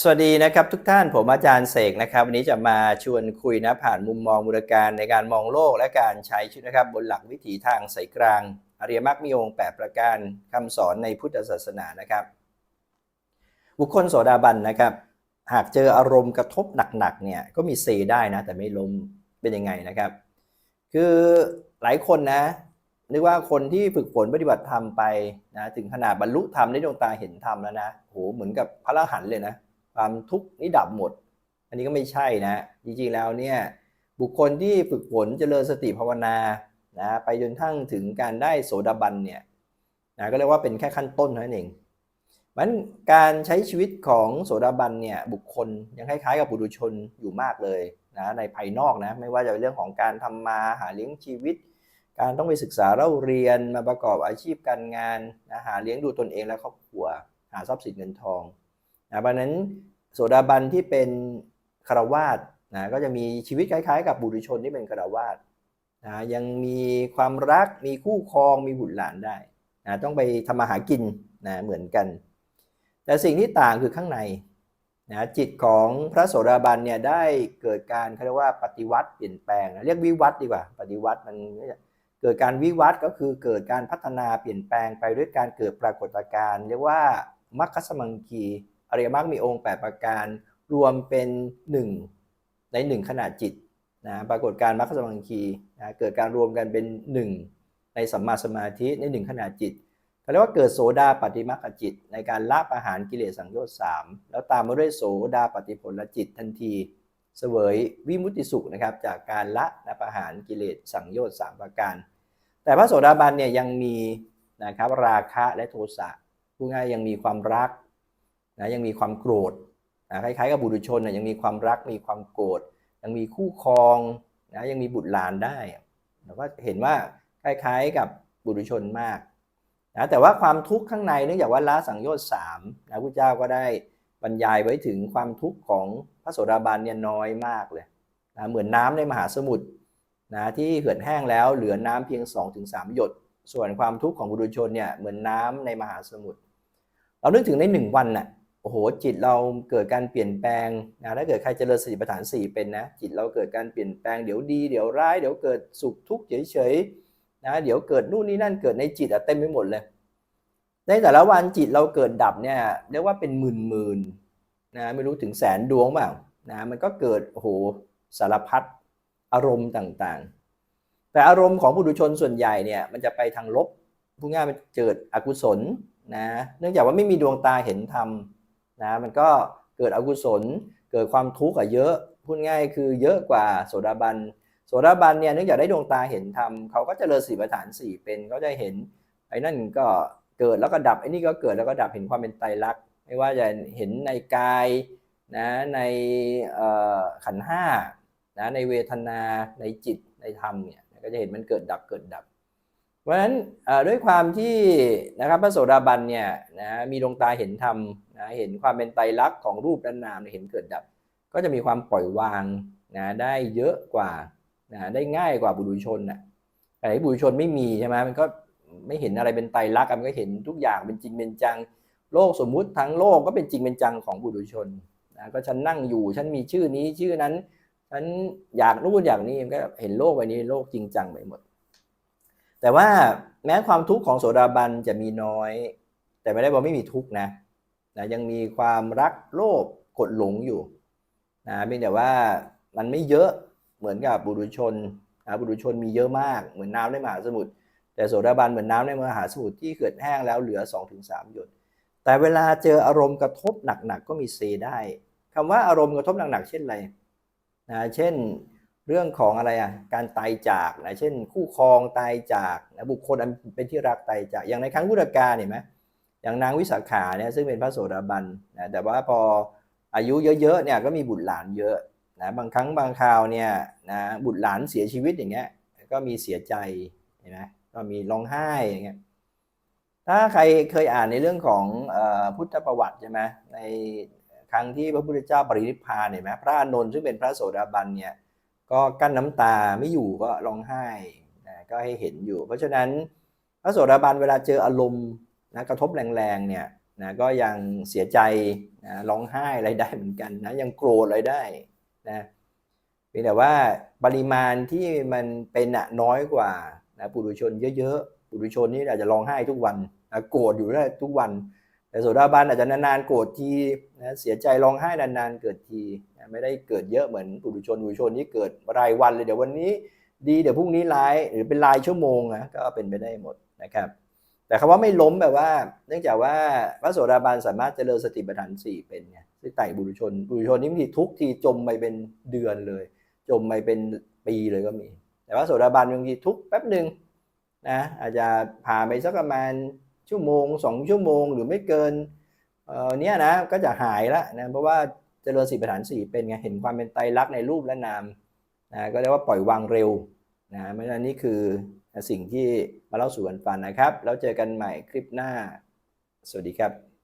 สวัสดีนะครับทุกท่านผมอาจารย์เสกนะครับ วันนี้จะมาชวนคุยนะผ่านมุมมองมูลการในการมองโลกและการใช้ชีวิตนะครับ บนหลักวิถีทางสายกลาง อริยมรรคมีองค์แปดประการคำสอนในพุทธศาสนานะครับ บุคคลโสดาบันนะครับ หากเจออารมณ์กระทบหนักๆเนี่ยก็มีเซได้นะ แต่ไม่ล้มเป็นยังไงนะครับ คือหลายคนนะนึกว่าคนที่ฝึกฝนปฏิบัติธรรมไปนะถึงขนาดบรรลุธรรมได้ดวงตาเห็นธรรมแล้วนะโหเหมือนกับพระอรหันต์เลยนะ ความทุกข์นี่ดับหมด อันนี้ก็ไม่ใช่นะ จริงๆแล้วเนี่ยบุคคลที่ฝึกฝนเจริญสติภาวนานะไปจนทั้งถึงการได้โสดาบันเนี่ยนะก็เรียกว่าเป็นแค่ขั้นต้นเท่านั้นเองมันการใช้ชีวิตของโสดาบันเนี่ยบุคคลยังคล้ายๆกับบุรุชนอยู่มากเลยนะในภายนอกนะไม่ว่าจะเป็นเรื่องของการทำมาหาเลี้ยงชีวิต การต้องไปศึกษาเล่าเรียนมาประกอบอาชีพการงานนะหาเลี้ยงดูตนเองและครอบครัว หาทรัพย์สินเงินทอง นะเพราะนั้นโสดาบันที่เป็นคารวาสนะก็จะมีชีวิตคล้าย ๆ กับบุรุชนที่เป็นคารวาสนะยังมีความรักมีคู่ครองมีบุตรหลานได้นะต้องไปทำมาหากินนะเหมือนกัน แต่สิ่งที่ต่างคือข้างในนะจิตของพระโสดาบันเนี่ยได้เกิดการเขาเรียกว่าปฏิวัติเปลี่ยนแปลงนะเรียกวิวัฒน์ดีกว่า ปฏิวัติมันเกิดการวิวัฒน์ก็คือเกิดการพัฒนาเปลี่ยนแปลงไปด้วยการเกิดปรากฏการณ์เรียกว่ามัคคสมังคี อริยมรรคมีองค์ 8 ประการ รวมเป็น 1 ใน 1 ขนาดจิตนะปรากฏการมัคคสมังคีนะเกิดการรวมกันเป็น 1 ในสัมมาสมาธิใน 1 ขนาดจิตเขาเรียกว่าเกิดโสดาปฏิมัคคจิต ในการละประหารกิเลสสังโยชน์3แล้วตามมาด้วยโสดาปฏิผลจิตทันทีเสวยวิมุติสุขนะครับจากการละและประหารกิเลสสังโยชน์3ประการ แต่พระโสดาบันเนี่ยยังมีนะครับราคะและโทสะพูดง่ายยังมีความรัก นะยังมีความโกรธนะคล้ายๆกับบุรุชนนะยังมีความรักมีความโกรธยังมีคู่ครองนะยังมีบุตรหลานได้เราก็เห็นว่าคล้ายๆกับบุรุชนมากนะแต่ว่าความทุกข์ข้างในเนื่องจากว่าละสังโยชน์สามนะพระเจ้าก็ได้บรรยายไว้ถึงความทุกข์ของพระโสดาบันเนี่ยน้อยมากเลยนะเหมือนน้ำในมหาสมุทรนะที่เหือดแห้งแล้วเหลือน้ำเพียง 2-3 หยด ส่วนความทุกข์ของบุรุชนเนี่ยเหมือนน้ำในมหาสมุทรเรานึกถึงในหนึ่งวันน่ะ โอ้โหจิตเราเกิดการเปลี่ยนแปลงนะถ้าเกิดใครเจริญสติปัฏฐาน 4 เป็นนะจิตเราเกิดการเปลี่ยนแปลงเดี๋ยวดีเดี๋ยวร้าย เดี๋ยวเกิดสุขทุกข์เฉยๆนะเดี๋ยวเกิดนู่นนี่นั่นเกิดในจิตอะเต็มไปหมดเลย ในแต่ละวันจิตเราเกิดดับเนี่ยเรียกว่าเป็นหมื่นหมื่นนะไม่รู้ถึงแสนดวงเปล่านะมันก็เกิดโอ้โหสารพัดอารมณ์ต่างๆ แต่อารมณ์ของผู้ดุชนส่วนใหญ่เนี่ยมันจะไปทางลบพูดง่ายมันเกิดอกุศลนะเนื่องจากว่าไม่มีดวงตาเห็นธรรม นะมันก็เกิดอกุศลเกิดความทุกข์อะเยอะพูดง่ายคือเยอะกว่าโสดาบันโสดาบันเนี่ยเนื่องจากได้ดวงตาเห็นธรรมเขาก็จเจริญสีประฐานสี่เป็นเขาจะเห็นไอ้นั่นก็เกิดแล้วก็ดับไอ้นี่ก็เกิดแล้วก็ดับเห็นความเป็นไตรลักษณ์ไม่ว่าจะเห็นในกายนะในขันห้านะในเวทนาในจิตในธรรมเนี่ยก็จะเห็นมันเกิดดับเกิดดับ เพราะฉะนั้นด้วยความที่นะครับพระโสดาบันเนี่ยนะมีดวงตาเห็นธรรมนะเห็นความเป็นไตรลักษณ์ของรูปและนามเห็นเกิดดับ ก็จะมีความปล่อยวางนะได้เยอะกว่านะได้ง่ายกว่าบุรุชนนะแต่บุรุชนไม่มีใช่ไหมมันก็ไม่เห็นอะไรเป็นไตรลักษณ์มันก็เห็นทุกอย่างเป็นจริงเป็นจังโลกสมมุติทั้งโลกก็เป็นจริงเป็นจังของบุรุชนนะก็ฉันนั่งอยู่ฉันมีชื่อนี้ชื่อนั้นฉันอยากนู่นอยากนี้ก็เห็นโลกใบนี้โลกจริงจังไปหมด แต่ว่าแม้ความทุกข์ของโสดาบันจะมีน้อย แต่ไม่ได้บอกไม่มีทุกข์นะนะยังมีความรักโลภกดหลงอยู่นะเพียงแต่ว่ามันไม่เยอะเหมือนกับบุรุชนนะบุรุชนมีเยอะมากเหมือนน้ำในมหาสมุทรแต่โสดาบันเหมือนน้ำในมหาสมุทรที่เกิดแห้งแล้วเหลือ 2-3 หยด แต่เวลาเจออารมณ์กระทบหนักๆก็มีเซได้คำว่าอารมณ์กระทบหนักๆเช่นอะไรนะเช่น เรื่องของอะไรอะการตายจากนะเช่น คู่ครองตายจากนะบุคคลอันเป็นที่รักตายจากอย่างในครั้งพุทธกาลเห็นไหมอย่างนางวิสาขาเนี่ยซึ่งเป็นพระโสดาบันนะแต่ว่าพออายุเยอะๆเนี่ยก็มีบุตรหลานเยอะนะบางครั้งบางคราวเนี่ยนะบุตรหลานเสียชีวิตอย่างเงี้ยก็มีเสียใจเห็นไหมก็มีร้องไห้อย่างเงี้ยถ้าใครเคยอ่านในเรื่องของพุทธประวัติใช่ไหมในครั้งที่พระพุทธเจ้าปรินิพพานเห็นไหมพระอานนท์ซึ่งเป็นพระโสดาบันเนี่ย ก็กั้นน้ำตาไม่อยู่ก็ร้องไห้นะก็ให้เห็นอยู่ เพราะฉะนั้นพระโสดาบันเวลาเจออารมณ์นะกระทบแรงๆเนี่ยนะก็ยังเสียใจนะร้องไห้อะไรได้เหมือนกันนะยังโกรธอะไรได้นะเพียงแต่ว่าปริมาณที่มันเป็นอะน้อยกว่านะปุถุชนเยอะๆปุถุชนนี่อาจจะร้องไห้ทุกวันนะโกรธอยู่ได้ทุกวัน แต่โสดาบันอาจจะนานๆโกรธทีนะเสียใจร้องไห้นานๆเกิดที ไม่ได้เกิดเยอะเหมือนปุถุชนปุถุชนนี่เกิดรายวันเลยเดี๋ยววันนี้ดีเดี๋ยวพรุ่งนี้ร้ายหรือเป็นรายชั่วโมงนะก็เป็นไปได้หมดนะครับแต่คำว่าไม่ล้มแบบว่า เนื่องจากว่าพระโสดาบันสามารถเจริญสติปัฏฐานสี่เป็นไงซึ่งไต่บุรุชน บุรุชนนี่บางทีทุกทีจมไปเป็นเดือนเลย จมไปเป็นปีเลยก็มี แต่ว่าโสดาบันบางทีทุกแป๊บหนึ่งนะอาจจะผ่าไปสักประมาณชั่วโมงสองชั่วโมงหรือไม่เกินเออเนี้ยนะก็จะหายละนะเพราะว่า เจริญสี่ประฐานสี่เป็นไงเห็นความเป็นไตรลักษณ์ในรูปและนามนะก็เรียกว่าปล่อยวางเร็วนะเพราะฉะนั้นนี่คือสิ่งที่มาเล่าสู่กันฟังนะครับ แล้วเจอกันใหม่คลิปหน้า สวัสดีครับ